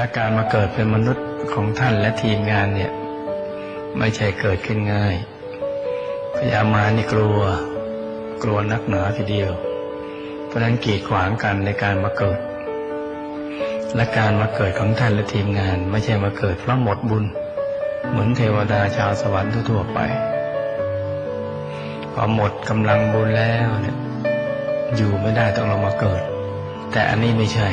และการมาเกิดเป็นมนุษย์ของท่านและทีมงานเนี่ย ไม่ใช่เกิดขึ้นง่ายพยามานี่กลัว กลัวนักหนาทีเดียว เพราะฉะนั้นกีดขวางกันในการมาเกิด และการมาเกิดของท่านและทีมงาน ไม่ใช่มาเกิดเพราะหมดบุญ เหมือนเทวดาชาวสวรรค์ทั่วไปพอหมดกำลังบุญแล้วเนี่ยอยู่ไม่ได้ต้องลงมาเกิด แต่อันนี้ไม่ใช่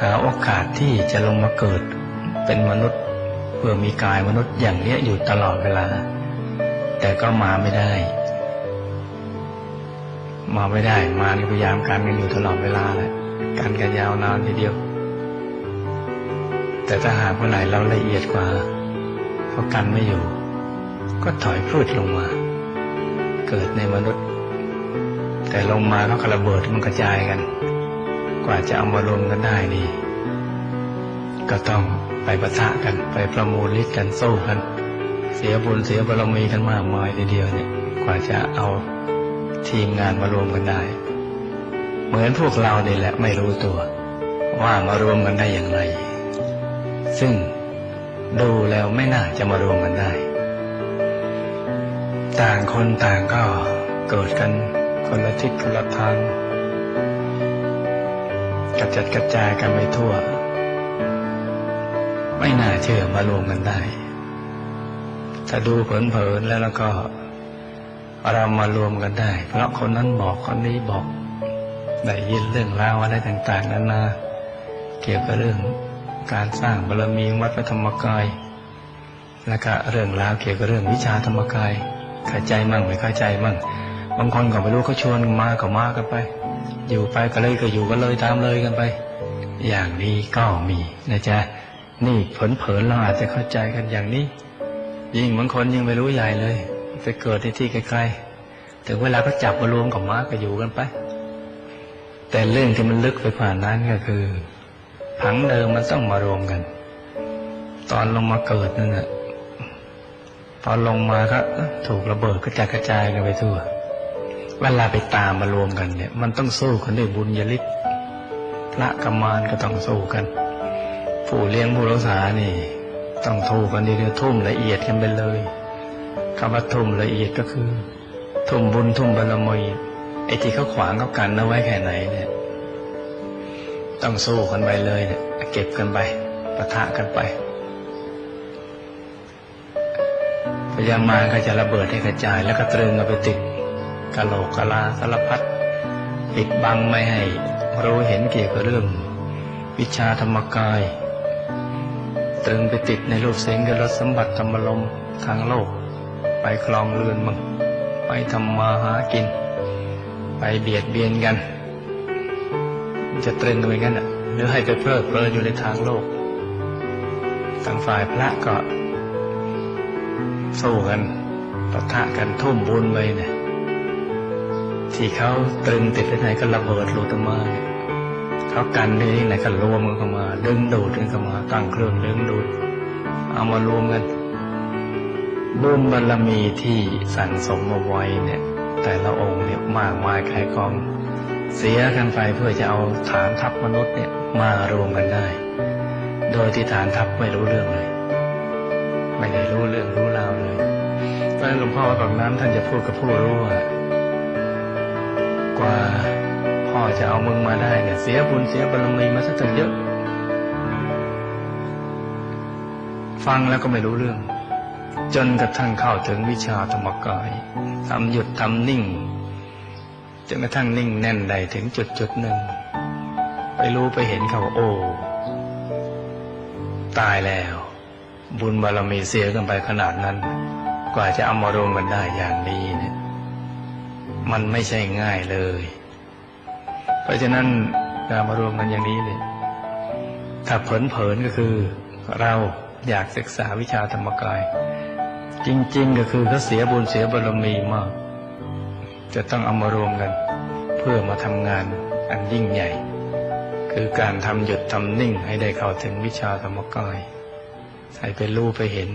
หาโอกาสที่จะลงมาเกิดเป็นมนุษย์เพื่อมีกายมนุษย์อย่างเนี้ยอยู่ตลอดเวลา แต่ก็มาไม่ได้ มาไม่ได้มานี่พยายามการกันอยู่ตลอดเวลาแหละการกันยาวนานทีเดียว แต่ถ้าหากเมื่อไหร่เราละเอียดกว่าเขากันไม่อยู่ ก็ถอยพืดลงมา เกิดในมนุษย์ แต่ลงมาเขากระเบิดมันกระจายกัน กว่าจะเอามารวมกันได้นี่ ก็ต้องไปประทะกัน ไปประมูลฤทธิ์กันสู้กัน เสียบุญเสียบารมีกันมากมายทีเดียวเนี่ย กว่าจะเอาทีมงานมารวมกันได้ เหมือนพวกเราเนี่แหละไม่รู้ตัว ว่ามารวมกันได้อย่างไร ซึ่งดูแล้วไม่น่าจะมารวมกันได้ ต่างคนต่างก็เกิดกันคนละทิศคนละทาง ระจัดกระจายกันไปทั่ว ไม่น่าเชื่อมารวมกันได้ ถ้าดูเผินๆแล้วแล้วก็เรามารวมกันได้ เพราะคนนั้นบอกคนนี้บอกได้ยินเรื่องราวอะไรต่างๆนานาเกี่ยวกับเรื่องการสร้างบารมีวัดพระธรรมกาย แล้วก็เรื่องราวเกี่ยวกับเรื่องวิชาธรรมกายเข้าใจมั่งไม่เข้าใจมั่งบางคนก็ไม่รู้เขาชวนมาก็มากันไป อยู่ไปก็เลยก็อยู่กันเลยตามเลยกันไป อย่างนี้ก็มีนะจ๊ะนี่เผลอๆเราอาจจะเข้าใจกันอย่างนี้ ยิ่งบางคนยังไม่รู้ใหญ่เลย ไปเกิดในที่ไกลๆถึงเวลาก็จับมารวมกับม้าก็อยู่กันไป แต่เรื่องที่มันลึกไปกว่านั้นก็คือผังเดิมมันต้องมารวมกัน ตอนลงมาเกิดนั่นแหละพอลงมาก็ถูกระเบิดกระจายกระจายกันไปทั่ว เวลาไปตามมารวมกันเนี่ย มันต้องสู้กันด้วยบุญญาลิศพระกรรมานก็ต้องสู้กัน ผู้เลี้ยงผู้รักษานี่ ต้องทูกันทีเดียวทุ่มละเอียดกันไปเลยคำว่าทุ่มละเอียดก็คือ ทุ่มบุญทุ่มบารมีไอ้ที่เขาขวางเขากันเอาไว้แค่ไหนเนี่ย ต้องสู้กันไปเลยเนี่ยเก็บกันไปปะทะกันไปพยามารก็จะระเบิดให้กระจายแล้วก็ตรึงเอาไปติด กะโหลกกะลาสารพัดปิดบังไม่ให้รู้เห็นเกี่ยวกับเรื่อง วิชาธรรมกาย ตรึงไปติดในรูปเสียงกับรสสมบัติธรรมลมทางโลก ไปคลองเรือนมั่งไปทำมาหากิน ไปเบียดเบียนกัน จะตรึงกันไปงั้นอะหรือให้ไปเพลิดเพลินอยู่ในทางโลกทางฝ่ายพระก็สู้กันปะทะกันทุ่มบุญไปเนี่ย ที่เขาตรึงติดไปไหนก็ระเบิดหลุดออกมาเขากันที่ไหนก็รวมกันเข้ามา ดึงดูดกันเข้ามาตั้งเครื่องดึงดูดเอามารวมกันบุญบารมีที่สั่งสมมาไว้เนี่ย แต่ละองค์เนี่ยมากมายขายกอง เสียกันไปเพื่อจะเอาฐานทัพมนุษย์เนี่ยมารวมกันได้ โดยที่ฐานทัพไม่รู้เรื่องเลย ไม่ได้รู้เรื่องรู้ราวเลยเพราะฉะนั้นหลวงพ่อบอกน้ำท่านจะพูดกับผู้รู้ว่า กว่าพ่อจะเอามึงมาได้เนี่ยเสียบุญเสียบารมีมาสักตั้งเยอะ ฟังแล้วก็ไม่รู้เรื่อง จนกระทั่งเข้าถึงวิชาธรรมกายทำหยุดทำนิ่งจนกระทั่งนิ่งแน่นได้ถึงจุดจุดหนึ่ง ไปรู้ไปเห็นเขาว่าโอ้ ตายแล้ว บุญบารมีเสียกันไปขนาดนั้น กว่าจะเอามารวมกันได้อย่างนี้เนี่ย มันไม่ใช่ง่ายเลย เพราะฉะนั้นการมารวมกันอย่างนี้เนี่ยถ้าเผลนๆก็คือ เราอยากศึกษาวิชาธรรมกาย จริง ๆ ก็คือเขาเสียบุญเสียบารมีมาก จะต้องเอามารวมกัน เพื่อมาทำงานอันยิ่งใหญ่ คือการทำหยุดทำนิ่งให้ได้เข้าถึงวิชาธรรมกายให้ไปรู้ไปเห็น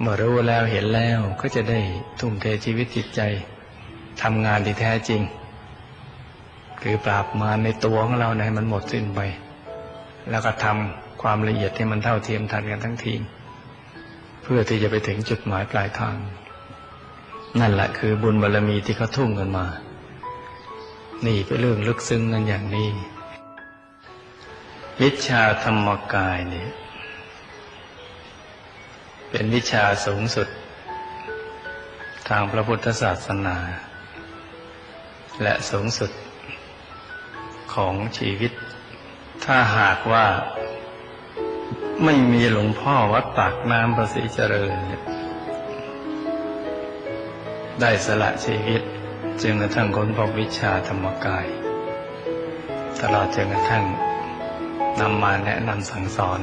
เมื่อรู้แล้วเห็นแล้วก็จะได้ทุ่มเทชีวิตจิตใจ ทำงานที่แท้จริง คือปราบมารในตัวของเราให้มันหมดสิ้นไป แล้วก็ทำความละเอียดที่มันเท่าเทียมทันกันทั้งทีม เพื่อที่จะไปถึงจุดหมายปลายทาง นั่นแหละคือบุญบารรมีที่เขาทุ่มกันมา นี่เป็นเรื่องลึกซึ้งกันอย่างนี้วิชาธรรมกายเนี่ยเป็นวิชาสูงสุด ทางพระพุทธศาสนา และสูงสุดของชีวิต ถ้าหากว่าไม่มีหลวงพ่อวัดปากน้ำประสิเจริญ ได้สละชีวิตจึงกระทั่งค้นพบวิชาธรรมกาย ตลอดจนกระทั่งนำมาแนะนำสั่งสอน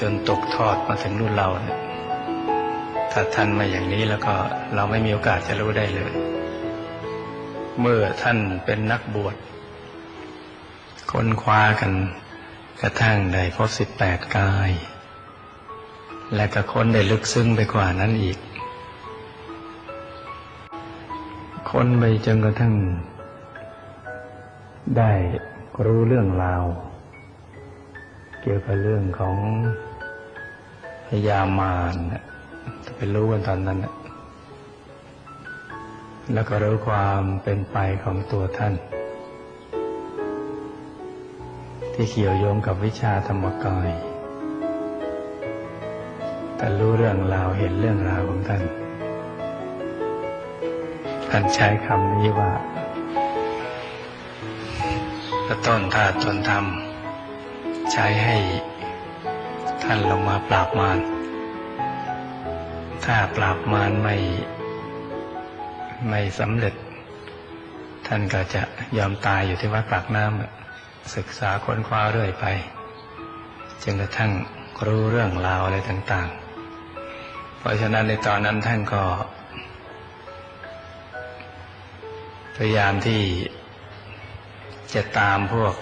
จนตกทอดมาถึงรุ่นเราเนี่ย ถ้าท่านมาอย่างนี้แล้วก็เราไม่มีโอกาสจะรู้ได้เลย เมื่อท่านเป็นนักบวชค้นคว้ากันกระทั่งได้พบสิบแปดกาย และก็ค้นได้ลึกซึ้งไปกว่านั้นอีก ค้นไปจนกระทั่ง ได้รู้เรื่องราว เกี่ยวกับเรื่องของพยามารนะ ไปรู้กันตอนนั้นน่ะแล้วก็รู้ความเป็นไปของตัวท่าน ที่เกี่ยวโยงกับวิชาธรรมกายแต่รู้เรื่องราวเห็นเรื่องราวของท่าน ท่านใช้คำนี้ว่าพระต้นธาตุตนธรรม ใช้ให้ท่านลงมาปราบมาร ถ้าปราบมารไม่ไม่สำเร็จ ท่านก็จะยอมตายอยู่ที่วัดปากน้ำศึกษาค้นคว้าเรื่อยไปจนกระทั่งรู้เรื่องราวอะไรต่าง ๆ เพราะฉะนั้นในตอนนั้นท่านก็ พยายามที่จะตามพวก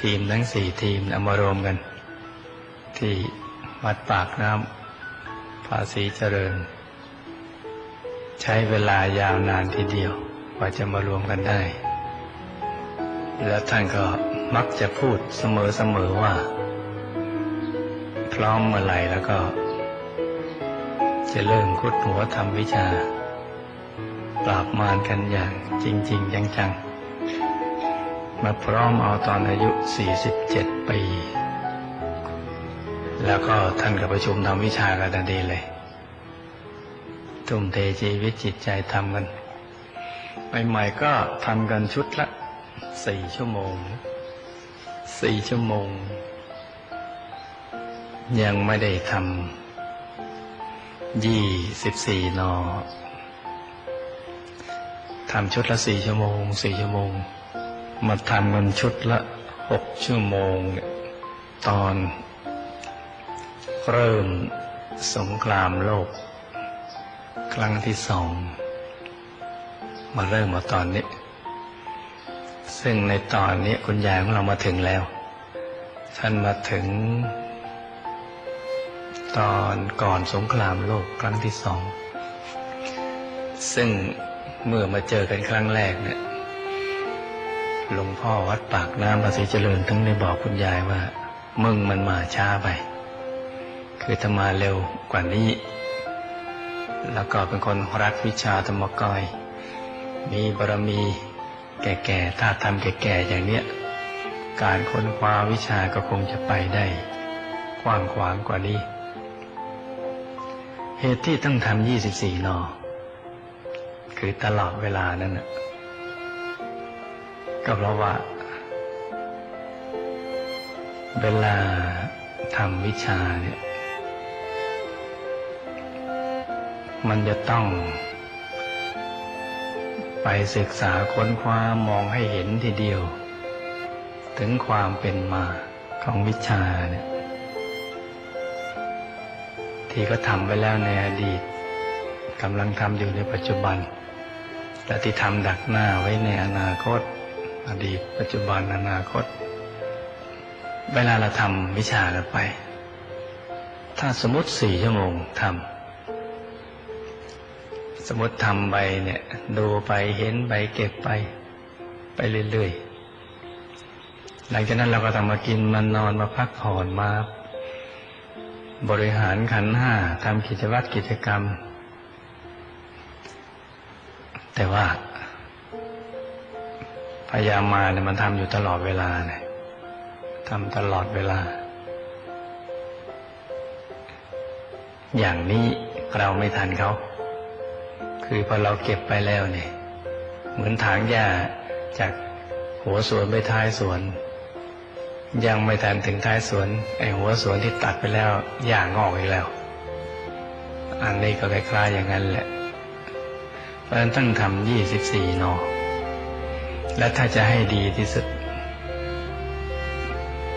ทีมทั้งสี่ทีมมารวมกัน ที่วัดปากน้ำ ภาษีเจริญ ใช้เวลายาวนานทีเดียวกว่าจะมารวมกันได้ แล้วท่านก็มักจะพูดเสมอๆว่า พร้อมเมื่อไหร่แล้วก็ จะเริ่มคุดหัวทำวิชา ปราบมารกันอย่างจริง ๆ จังๆมาพร้อมเอาตอนอายุ 47 ปี แล้วก็ท่านก็ประชุมทำวิชากันทันทีเลย ทุ่มเทชีวิตจิตใจทำกันใหม่ๆก็ทำกันชุดละสี่ชั่วโมงสี่ชั่วโมง ยังไม่ได้ทำยี่สิบสี่นอทำชุดละสี่ชั่วโมงสี่ชั่วโมง มาทำมันชุดละหกชั่วโมง ตอน เริ่มสงครามโลก ครั้งที่สอง มาเริ่มมาตอนนี้ ซึ่งในตอนนี้คุณยายของเรามาถึงแล้ว ท่านมาถึง ตอนก่อนสงครามโลกครั้งที่สอง ซึ่งเมื่อมาเจอกันครั้งแรกเนี่ยหลวงพ่อวัดปากน้ำภาษีเจริญทั้งได้บอกคุณยายว่า มึงมันมาช้าไป คือถ้ามาเร็วกว่านี้ แล้วก็เป็นคนรักวิชาธรรมกายมีบารมีแก่ๆถ้าทำแก่ๆอย่างเนี้ย การค้นคว้าวิชาก็คงจะไปได้กว้างขวางกว่านี้ เหตุที่ต้องทำยี่สิบสี่นอ คือตลอดเวลานั้นนะก็เพราะว่า เวลาทำวิชาเนี่ย มันจะต้อง ไปศึกษาค้นคว้ามองให้เห็นทีเดียว ถึงความเป็นมาของวิชาเนี่ยที่ก็ทำไปแล้วในอดีตกำลังทำอยู่ในปัจจุบันและที่ทำดักหน้าไว้ในอนาคต อดีต ปัจจุบันอนาคต เวลาเราทำวิชากันไป ถ้าสมมติสี่ชั่วโมงทำ สมมติทำไปเนี่ย ดูไปเห็นไปเก็บไป ไปเรื่อยๆ หลังจากนั้นเราก็ต้องมากินมานอนมาพักผ่อนมา บริหารขันห้าทำกิจวัตรกิจกรรม แต่ว่าพยายามมาเนี่ยมันทำอยู่ตลอดเวลาเนี่ยทำตลอดเวลา อย่างนี้เราไม่ทันเขา คือพอเราเก็บไปแล้วเนี่ย เหมือนถางหญ้าจากหัวสวนไปท้ายสวน ยังไม่ทันถึงท้ายสวนไอหัวสวนที่ตัดไปแล้วหญ้างอกอีกแล้ว อันนี้ก็คล้ายๆอย่างนั้นแหละเพราะฉะนั้นต้องทำยี่สิบสี่นอและถ้าจะให้ดีที่สุด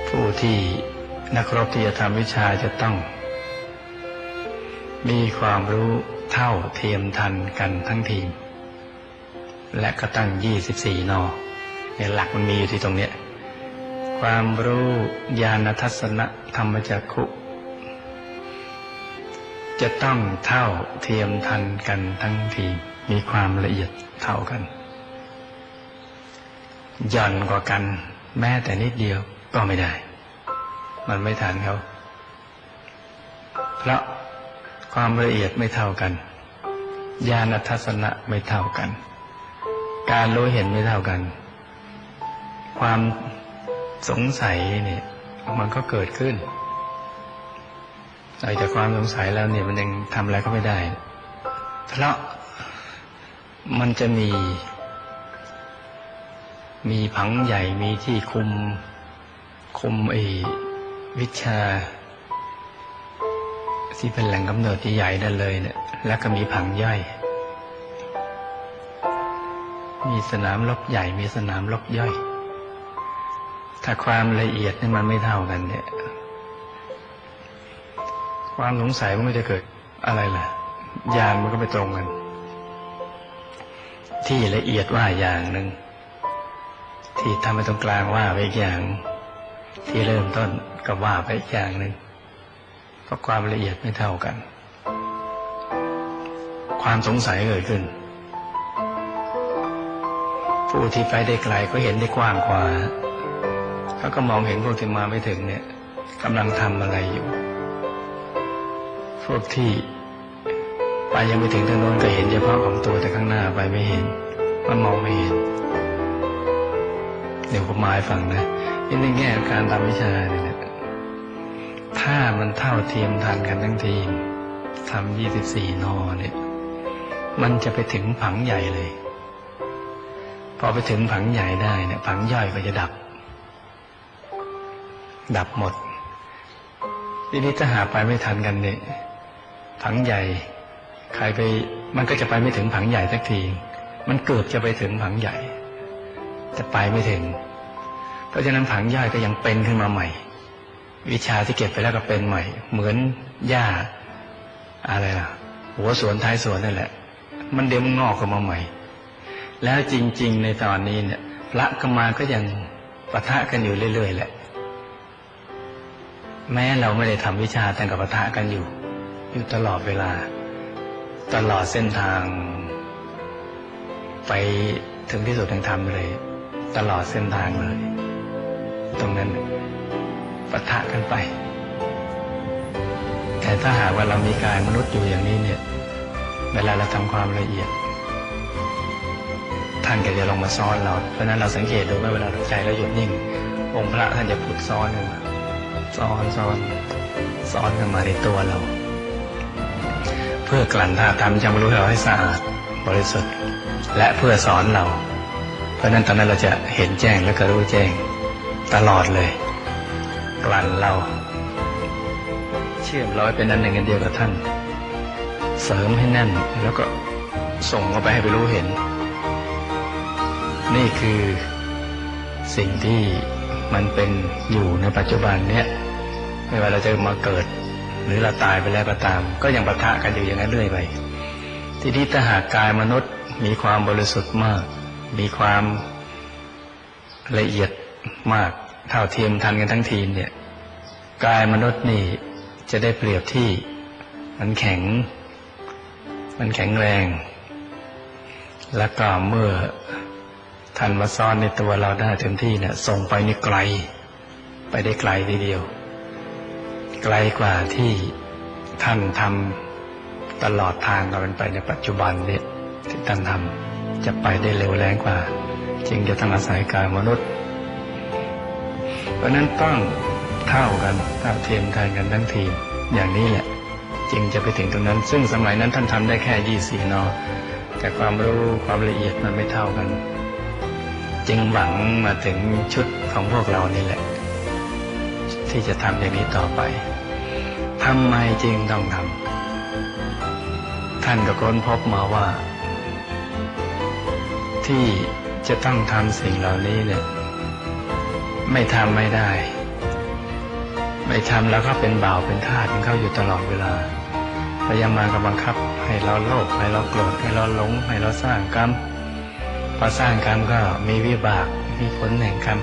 ผู้ที่นักรบที่จะทำวิชาจะต้อง มีความรู้ เท่าเทียมทันกันทั้งทีม และก็ตั้ง 24 นอเนี่ยหลักมันมีอยู่ที่ตรงเนี้ยความรู้ญาณทัศนะธรรมจักขุ จะต้องเท่าเทียมทันกันทั้งทีมมีความละเอียดเท่ากันหย่อนกว่ากัน แม้แต่นิดเดียวก็ไม่ได้ มันไม่ทันเขา เพราะ ความละเอียดไม่เท่ากัน ญาณทัศนะไม่เท่ากัน การรู้เห็นไม่เท่ากัน ความสงสัยเนี่ยมันก็เกิดขึ้นนอกจากความสงสัยแล้วเนี่ยมันยังทำอะไรก็ไม่ได้เพราะมันจะมี มีผังใหญ่มีที่คุมคุมไอ้วิชา ที่เป็นแหล่งกำเนิดที่ใหญ่นั่นเลยเนี่ย แล้วก็มีผังย่อย มีสนามรบใหญ่ มีสนามรบย่อย ถ้าความละเอียดนี่มันไม่เท่ากันเนี่ย ความสงสัยมันก็จะเกิดอะไรล่ะ ยานมันก็ไม่ตรงกัน ที่ละเอียดว่าอย่างหนึ่ง ที่ทำไปตรงกลางว่าไปอีกอย่าง ที่เริ่มต้นก็ว่าไปอีกอย่างหนึ่ง เพราะความละเอียดไม่เท่ากัน ความสงสัยเกิดขึ้น ผู้ที่ไปได้ไกลก็เห็นได้กว้างกว่าเขาก็มองเห็นพวกที่มาไม่ถึงเนี่ยกำลังทำอะไรอยู่ พวกที่ไปยังไม่ถึงทางโน้นก็เห็นเฉพาะของตัวแต่ข้างหน้าไปไม่เห็น มันมองไม่เห็น เดี๋ยวผมมาให้ฟังนะนี่ในแง่การทำวิชาเนี่ย ถ้ามันเท่าเทียมทันกันทั้งทีมทำยี่สิบสี่นอเนี่ย มันจะไปถึงผังใหญ่เลย พอไปถึงผังใหญ่ได้เนี่ย ผังย่อยก็จะดับ ดับหมดทีนี้ถ้าหาไปไม่ทันกันเนี่ย ผังใหญ่ ใครไป มันก็จะไปไม่ถึงผังใหญ่สักที มันเกือบจะไปถึงผังใหญ่ แต่ไปไม่ถึง เพราะฉะนั้นผังย่อยก็ยังเป็นขึ้นมาใหม่ วิชาที่เก็บไปแล้วก็เป็นใหม่ เหมือนหญ้าอะไรล่ะ หัวสวนท้ายสวนนั่นแหละ มันเดี๋ยวมันงอกขึ้นมาใหม่ แล้วจริง ๆ ในตอนนี้เนี่ย พระกมาก็ยังปะทะกันอยู่เรื่อยๆแหละ แม้เราไม่ได้ทำวิชาแต่กับปะทะกันอยู่ อยู่ตลอดเวลา ตลอดเส้นทาง ไปถึงที่สุดแห่งธรรมเลย ตลอดเส้นทางเลย ตรงนั้น ปะทะกันไป แต่ถ้าหากว่าเรามีกายมนุษย์อยู่อย่างนี้เนี่ย เวลาเราทำความละเอียด ท่านก็จะลงมาซ้อนเรา เพราะนั้นเราสังเกตดูว่าเวลาเราใจเราหยุดนิ่ง องค์พระท่านจะผุดซ้อนขึ้นมาซ้อนซ้อนซ้อนขึ้นมาในตัวเรา เพื่อกลั่นธาตุธรรมจำรู้เราให้สะอาดบริสุทธิ์ และเพื่อสอนเรา เพราะนั้นตอนนั้นเราจะเห็นแจ้งและก็รู้แจ้งตลอดเลย ลั่นเรา เชื่อมร้อยเป็นอันหนึ่งอันเดียวกับท่าน เสริมให้แน่นแล้วก็ส่งเข้าไปให้ไปรู้เห็น นี่คือสิ่งที่มันเป็นอยู่ในปัจจุบันเนี้ยไม่ว่าเราจะมาเกิด หรือเราตายไปแล้วก็ตาม ก็ยังปะทะกันอยู่อย่างนั้นเรื่อยไปทีนี้ถ้าหากกายมนุษย์มีความบริสุทธิ์มาก มีความละเอียดมากเท่าเทียมทันกันทั้งทีมเนี่ย กายมนุษย์นี่จะได้เปรียบที่มันแข็ง มันแข็งแรง แล้วก็เมื่อท่านมาซ่อนในตัวเราได้เต็มที่เนี่ยส่งไปนี่ไกล ไปได้ไกลทีเดียว ไกลกว่าที่ท่านทำตลอดทางเราเป็นไปในปัจจุบันเนี่ยที่ท่านทำจะไปได้เร็วแรงกว่า จึงจะต้องอาศัยกายมนุษย์ เพราะนั้นต้อง เท่ากันเท่าเทียมกันกันทั้งทีมอย่างนี้แหละจึงจะไปถึงตรงนั้น ซึ่งสมัยนั้นท่านทำได้แค่ยี่สี่นอแต่ความรู้ความละเอียดมันไม่เท่ากัน จึงหวังมาถึงชุดของพวกเรานี่แหละ ที่จะทำอย่างนี้ต่อไปทำไมจึงต้องทำท่านก็ค้นพบมาว่า ที่จะต้องทำสิ่งเหล่านี้เนี่ย ไม่ทำไม่ได้ ไม่ทำแล้วก็เป็นบ่าวเป็นทาสของเขาอยู่ตลอดเวลาพยายามมาก็บังคับให้เราโลภให้เราโกรธให้เราหลงให้เราสร้างกรรมพอสร้างกรรมก็มีวิบากมีผลแห่งกรรม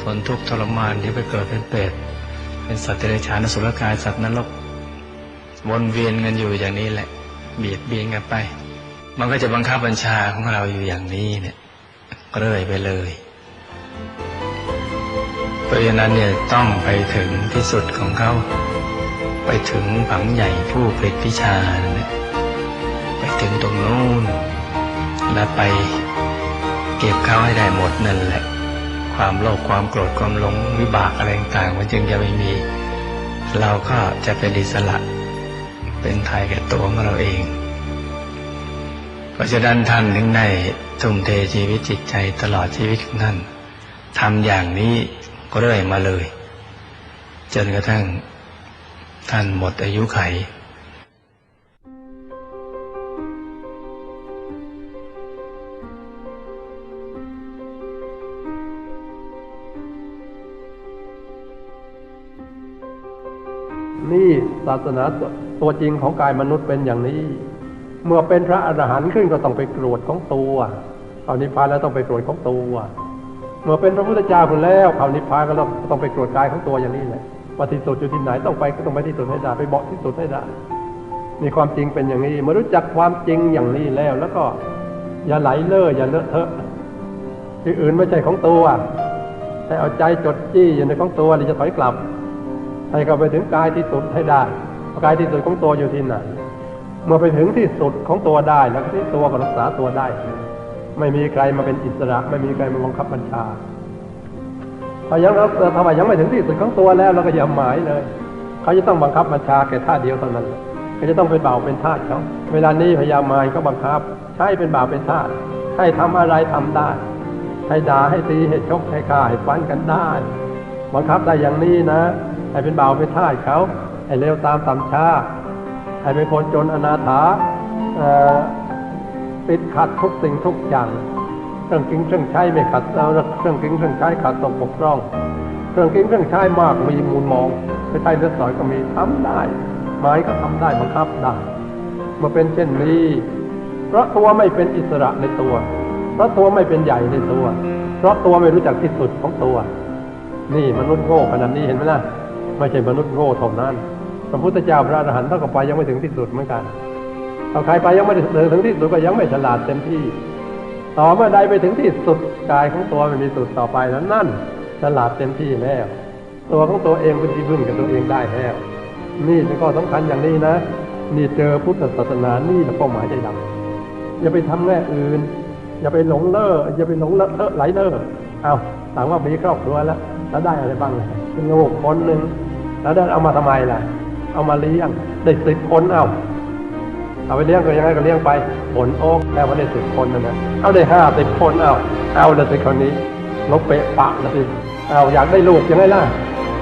ทนทุกข์ทรมานเดี๋ยวไปเกิดเป็นเปรตเป็นสัตว์เดรัจฉานสุรกายสัตว์นรกวนเวียนกันอยู่อย่างนี้แหละเบียดเบียนกันไป มันก็จะบังคับบัญชาของเราอยู่อย่างนี้เนี่ยเรื่อยไปเลย เพราะฉะนั้นเนี่ยต้องไปถึงที่สุดของเขา ไปถึงผังใหญ่ผู้ผลิตวิชานี่ยไปถึงตรงนู้นและไปเก็บเขาให้ได้หมดนั่นแหละ ความโลภความโกรธความหลงวิบากอะไรต่างๆมันจึงจะไม่มี เราก็จะเป็นอิสระ เป็นไทยแก่ตัวของเราเอง เพราะฉะนั้นท่านถึงได้ทุ่มเทชีวิตจิตใจตลอดชีวิตของท่านทำอย่างนี้ เรื่อยมาเลย จนกระทั่งท่านหมดอายุไขนี่ศาสนาตัวตัวจริงของกายมนุษย์เป็นอย่างนี้ เมื่อเป็นพระอรหันต์ขึ้นก็ต้องไปกรวดของตัวเอานิพพานแล้วต้องไปกรวดของตัว เมื่อเป็นพระพุทธเจ้าคนแล้วเขานิพพานก็ต้องต้องไปกรวดกายของตัวอย่างนี้แหละว่าที่สุดอยู่ที่ไหนต้องไปก็ต้องไปที่สุดให้ได้ไปบอกที่สุดให้ได้มีความจริงเป็นอย่างนี้เมื่อรู้จักความจริงอย่างนี้แล้ว แล้วก็อย่าไหลเล่ออย่าเลอะเทอะที่อื่นไม่ใช่ของตัวให้เอาใจจดจี้อยู่ในของตัวหรือจะถอยกลับให้เข้าไปถึงกายที่สุดให้ได้กายที่สุดของตัวอยู่ที่ไหนเมื่อไปถึงที่สุดของตัวได้แล้วที่ตัวก็รักษาตัวได้ ไม่มีใครมาเป็นอิสระ ไม่มีใครมาบังคับบัญชาถ้ายังเราถ้าว่ายังไม่ถึงที่สุดของตัวแล้วเราก็อย่าหมายเลย เขาจะต้องบังคับบัญชาแค่ท่าเดียวเท่านั้นเขาจะต้องเป็นบ่าวเป็นทาสเขาเวลานี้พยามายก็บังคับ ใช้เป็นบ่าวเป็นทาสให้ทำอะไรทำได้ ให้ด่าให้ตีให้ชกให้ฆ่าให้ฟันกันได้บังคับได้อย่างนี้นะ ให้เป็นบ่าวเป็นทาสเขาให้เร็วตามตามช้าให้เป็นคนจนอนาถาเอ่อ ปิดขัดทุกสิ่งทุกอย่าง เครื่องกินเครื่องใช้ไม่ขัดเราเครื่องกินเครื่องใช้ขัดตรงปกพร่อง เครื่องกินเครื่องใช้มากมีมูลมองไม่ใช่เลือดสอยก็มีทำได้ไม้ก็ทำได้บังคับได้มื่อเป็นเช่นนี้ เพราะตัวไม่เป็นอิสระในตัว เพราะตัวไม่เป็นใหญ่ในตัว เพราะตัวไม่รู้จักที่สุดของตัว นี่มนุษย์โง่ขนาดนี้เห็นไหมล่ะไม่ใช่มนุษย์โง่เท่านั้นพระพุทธเจ้าพระอรหันต์เท่ากับไปยังไม่ถึงที่สุดเหมือนกัน ถ้าใครไปยังไม่ถึงที่สุดก็ยังไม่ฉลาดเต็มที่ ต่อเมื่อใดไปถึงที่สุดกายของตัวไม่มีสุดต่อไปนั้นนั่นฉลาดเต็มที่แล้ว ตัวของตัวเองเป็นที่พึ่งกับตัวเองได้แล้วนี่เป็นข้อสำคัญอย่างนี้นะ นี่เจอพุทธศาสนานี่เป้าหมายใจดำอย่าไปทำแง่อื่น อย่าไปหลงเล่ออย่าไปหลงเลอะเทอไหลเล่อเอาถามว่ามีครอบครัวแล้วแล้วได้อะไรบ้างล่ะเป็นลูกคนหนึ่งแล้วได้เอามาทำไมล่ะ เอามาเลี้ยงได้สิบคนเอา เอาไปเลี้ยงก็ยังไงก็เลี้ยงไปผลโอ๊กแล้วว่าได้สิบคนนั่นะเอาได้ห้าสิบคนเอาเอาละสิคนนี้ลบเปะปะละสิเอาอยากได้ลูกยังไงล่ะ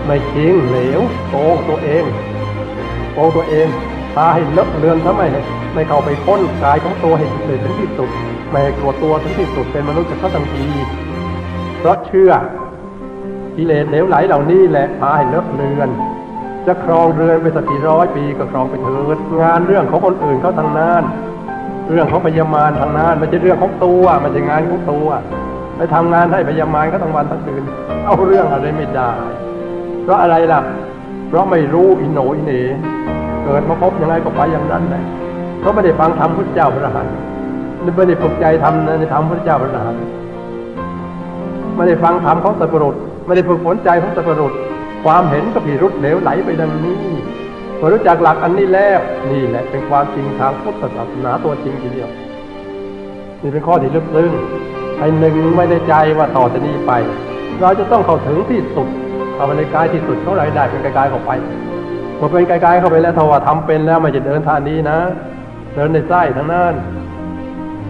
ไม่จริงเหลวโกงตัวเองโกงตัวเองพาให้เลอะเลือนทำไมไม่เข้าไปพ้นกายของตัวให้ถึงที่สุดไม่กลัวตัวถึงที่สุดเป็นมนุษย์กับเขาทันทีเพราะเชื่อกิเลสเหลวไหลเหล่านี้แหละพาให้เลอะเลือน จะครองเรือนไปสักกี่ร้อยปีก็ครองไปเถิดงานเรื่องของคนอื่นเขาทางนั้นเรื่องของพยามารทางนั้นไม่ใช่เรื่องของตัวไม่ใช่งานของตัวไปทำงานให้พยามารก็ทั้งวันทั้งคืนเอาเรื่องอะไรไม่ได้ เพราะอะไรล่ะ เพราะไม่รู้อินโหนอิเหนเกิดมาพบยังไงก็ไปอย่างนั้นแหละเพราะไม่ได้ฟังธรรมพุทธเจ้าพระหันไม่ได้ฝึกใจทำในธรรมพุทธเจ้าพระหันไม่ได้ฟังธรรมของสัพพรุษไม่ได้ฝึกฝนใจของสัพพรุษ ความเห็นก็ผิดรุดเหลวไหลไปดังนี้พอรู้จักหลักอันนี้แล้วนี่แหละเป็นความจริงทางพุทธศาสนาตัวจริงทีเดียวนี่เป็นข้อที่ลึกซึ้งให้หนึ่งไม่ได้ใจว่าต่อจากนี้ไป เราจะต้องเข้าถึงที่สุดเข้าไปในกายที่สุดของเราให้ได้เป็นกายๆเข้าไปพอเป็นกายๆเข้าไปแล้วถ้าว่าทำเป็นแล้วมันจะเดินทางนี้นะ เดินในไส้ทั้งนั้น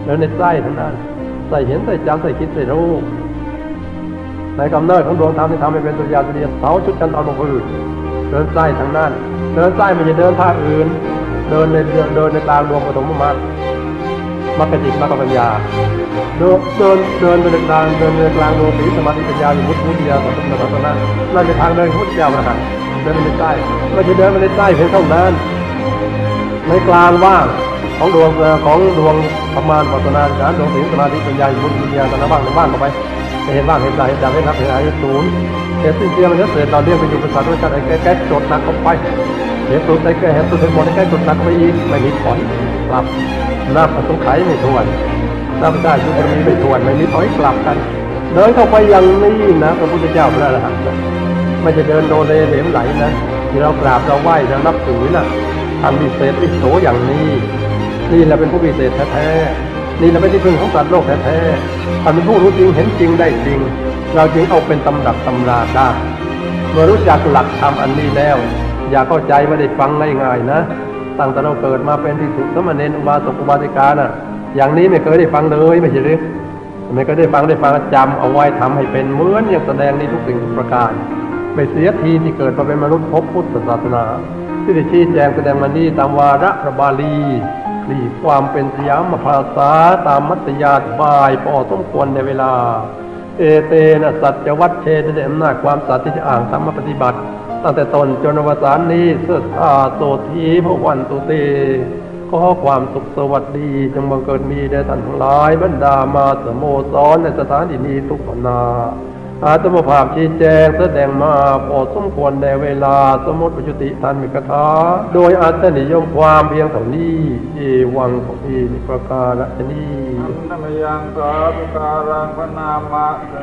เดินในไส้ทั้งนั้นใส่เห็นใส่จำใส่คิดใส่รู้ ในกำเนิดของดวงธรรมที่ทำให้เป็นสุริยาสุริยเสาชุดกันตอนลงพื้นเดินไส้ทั้งนั้นเดินไส้มันจะเดินท่าอื่น เดินในเดินเดินในกลางดวงปฐมมรรคมรรคจิตมรรคปัญญาเดินเดินเดินไปในกลางเดินในกลางดวงสีสมาธิปัญญาหรือมุตมุติยาสัมปชัญญะนั่นเป็นทางเดินของพุทธเจ้านะฮะเดินไปในใต้ไม่ใช่เดินไปในใต้เพียงเท่านั้นในกลางว่างของดวงของดวงประมาณวัฒนาการดวงสีสมาธิปัญญาบุญวิญญาณนะบ้างในบ้างเข้าไป เห็นบ้างเห็นใจเห็นใจเห็นนับเห็นอายศูนย์เหตุสิ้นเชื่อมันจะเสร็จเราเรียกไปอยู่ภาษาด้วยกันไอ้แก๊ก๊จดหนักเข้าไปเหตุสุดไอ้แก๊เหตุสุดเห็นหมดไอ้แก๊จดหนักเข้าไปอีกไม่มีถอยกลับนับประสงไขไม่ทวนนับได้ยุคนี้ไม่ทวนไม่มีถอยกลับกัน เดินเข้าไปย่างนี้นะพระพุทธเจ้าพระอรหันต์ไม่จะเดินโดเลเหลวไหลนะที่เรากราบเราไหว้เรานับถือน่ะทำพิเศษวิโสอย่างนี้นี่แหละเป็นผู้พิเศษแท้ๆ นี่แหละไม่ใช่พึ่งของสัตว์โลกแท้ๆท่าเป็นผู้รู้จริงเห็นจริงได้จริง เราจึงเอาเป็นตำรับตำราได้ เมื่อรู้จักหลักธรรมอันนี้แล้ว อย่าเข้าใจไม่ได้ฟังง่ายๆนะ ตั้งแต่เราเกิดมาเป็นที่สุดสมณเณรอุบาสกอุบาสิกาน่ะ อย่างนี้ไม่เคยได้ฟังเลยไม่ใช่หรือไม่เคยได้ฟังได้ฟังจำเอาไว้ทำให้เป็นเหมือนอย่างแสดงในทุกสิ่งทุกประการ ไม่เสียทีที่เกิดมาเป็นมนุษย์พบพุทธศาสนาที่ได้ชี้แจงแสดงมานี้ตามวาระพระบาลี หลีกความเป็นสยามภาษาตามมัตยาบายพอสมควรในเวลา เอเตนะสัจวัตเชตได้อำนาจความสัตย์ที่จะอ่างธรรมปฏิบัติ ตั้งแต่ตนจนวสานนี้เสื้ออาโสทีพระวันตุเตขอความสุขสวัสดีจงบังเกิดมีแด่ท่านทั้งหลายบรรดามาสโมสรในสถานที่นี้ทุกขณะ อาตมภาพชี้แจงแสดงมาพอสมควรในเวลาสมมติปัจจุติทันมิกถาโดยอาตนิยมความเพียงเท่านี้เอวังของอีนิประการะนี้อันนมยังสาธุการังพนามะเส